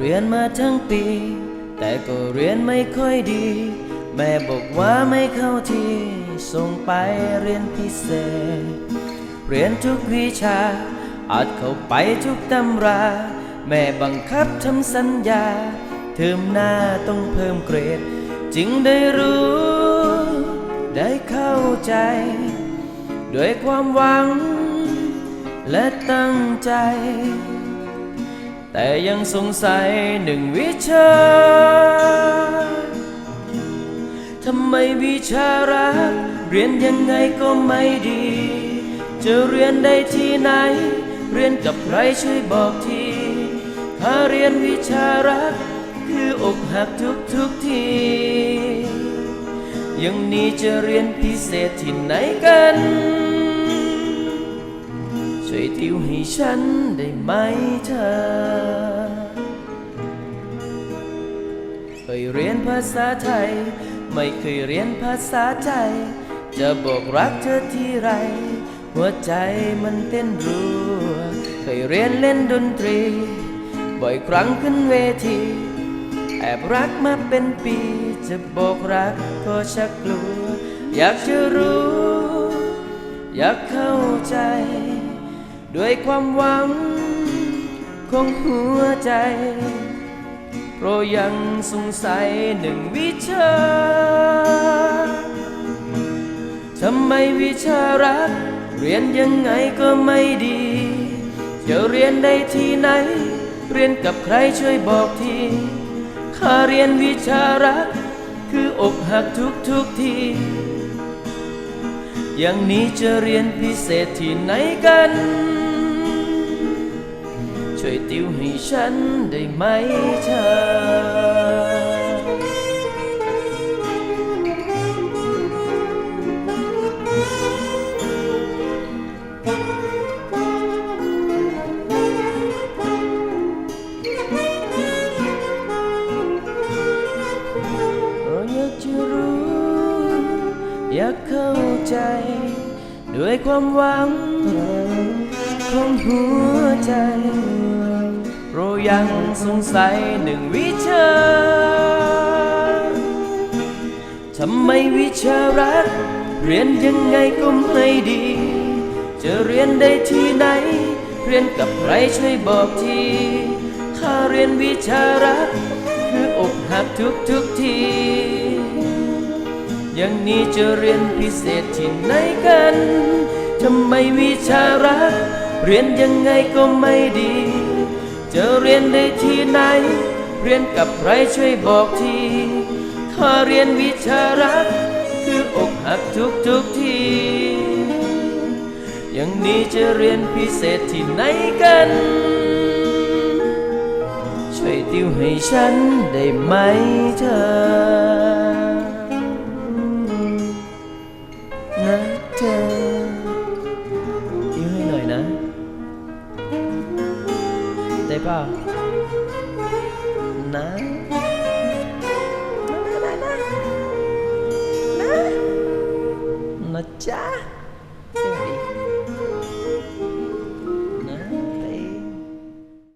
เรียนมาทั้งปี แต่ก็เรียนไม่ค่อยดี แม่บอกว่าไม่เข้าที่ส่งไปเรียนพิเศษ เรียนทุกวิชาอาจเข้าไปทุกตำรา แม่บังคับทำสัญญา เทอมหน้าต้องเพิ่มเกรด จึงได้รู้ ได้เข้าใจ ด้วยความหวัง และตั้งใจ แต่ยังสงสัยหนึ่งวิชา ทำไมวิชารัก เรียนยังไงก็ไม่ดี จะเรียนได้ที่ไหน เรียนกับใครช่วยบอกที ถ้าเรียนวิชารัก คืออกหักทุกทุกที ยังนี้จะเรียนพิเศษที่ไหนกัน ช่วยติวให้ฉันได้ไหมเธอเคยเรียนภาษาไทย ไม่เคยเรียนภาษาใจ จะบอกรักเธอที่ไร หัวใจมันเต้นรัว เคยเรียนเล่นดนตรี บ่อยครั้งขึ้นเวที แอบรักมาเป็นปี จะบอกรักก็ชักกลัว อยากจะรู้ อยากเข้าใจ ด้วยความหวังของหัวใจ เพราะยังสงสัยหนึ่งวิชา ทำไมวิชารัก เรียนยังไงก็ไม่ดี จะเรียนได้ที่ไหน เรียนกับใครช่วยบอกทีข้าเรียนวิชารัก คืออกหักทุกทุกทีอย่างนี้จะเรียนพิเศษที่ไหนกัน ติวให้ฉันได้ไหมเธอเราอยากจะรู้อยากเข้าใจ ด้วยความหวังของหัวใจ เรายังสงสัยหนึ่งวิชาทำไมวิชารัก เรียนยังไงก็ไม่ดี จะเรียนได้ที่ไหน เรียนกับใครช่วยบอกทีข้าเรียนวิชารัก คืออกหักทุกทุกที อย่างนี้จะเรียนพิเศษที่ไหนกัน ทำไมวิชารัก เรียนยังไงก็ไม่ดี จะเรียนได้ที่ไหน เรียนกับใครช่วยบอกที ถ้าเรียนวิชารัก คืออกหักทุกทุกที อย่างนี้จะเรียนพิเศษที่ไหนกัน ช่วยติวให้ฉันได้ไหมเธอ 谁抱？拿。家。